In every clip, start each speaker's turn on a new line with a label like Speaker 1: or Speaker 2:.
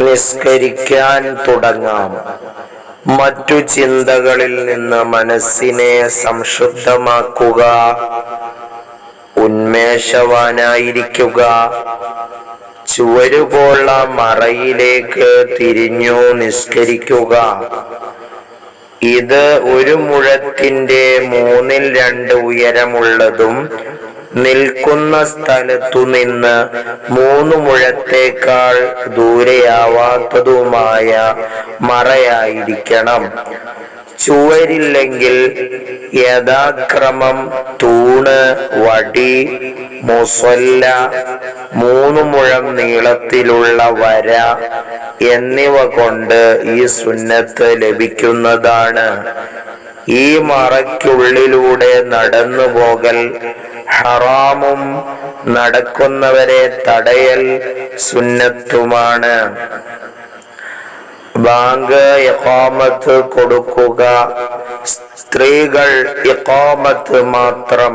Speaker 1: നിസ്കരിക്കാൻ തുടങ്ങാം. മറ്റു ചിന്തകളിൽ നിന്ന് മനസ്സിനെ സംശുദ്ധമാക്കുക. ഉന്മേഷവാനായിരിക്കുക. ചുവരുപോള്ള മറയിലേക്ക് തിരിഞ്ഞു നിസ്കരിക്കുക. ഇത് ഒരു മുഴത്തിന്റെ മൂന്നിൽ രണ്ട് ഉയരമുള്ളതും നിൽക്കുന്ന സ്ഥലത്തു നിന്ന് മൂന്ന് മുഴത്തേക്കാൾ ദൂരെയാവാത്തതുമായ മറയായിരിക്കണം. ചുവരില്ലെങ്കിൽ യഥാക്രമം തൂണ് വടി മുസല്ല മൂന്ന് മുഴം നീളത്തിലുള്ള വര എന്നിവ കൊണ്ട് ഈ സുന്നത്ത് ലഭിക്കുന്നതാണ്. ഈ മറയ്ക്കുള്ളിലൂടെ നടന്നു പോകൽ ഹറാമും നടക്കുന്നവരെ തടയൽ സുന്നത്തുമാണ്. ബാങ്ക് ഇഖാമത്ത് കൊടുക്കുക സ്ത്രീകൾ ഇഖാമത്ത് മാത്രം.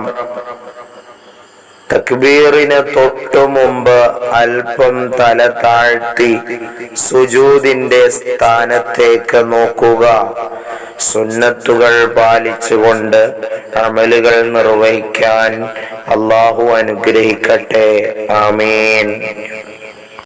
Speaker 1: തക്ബീറിന് തൊട്ടു മുമ്പ് അല്പം തല താഴ്ത്തി സുജൂദിന്റെ സ്ഥാനത്തേക്ക് നോക്കുക. സുന്നത്തുകൾ പാലിച്ചുകൊണ്ട് അമലുകൾ നിർവഹിക്കാൻ അള്ളാഹു അനുഗ്രഹിക്കട്ടെ. ആമീൻ.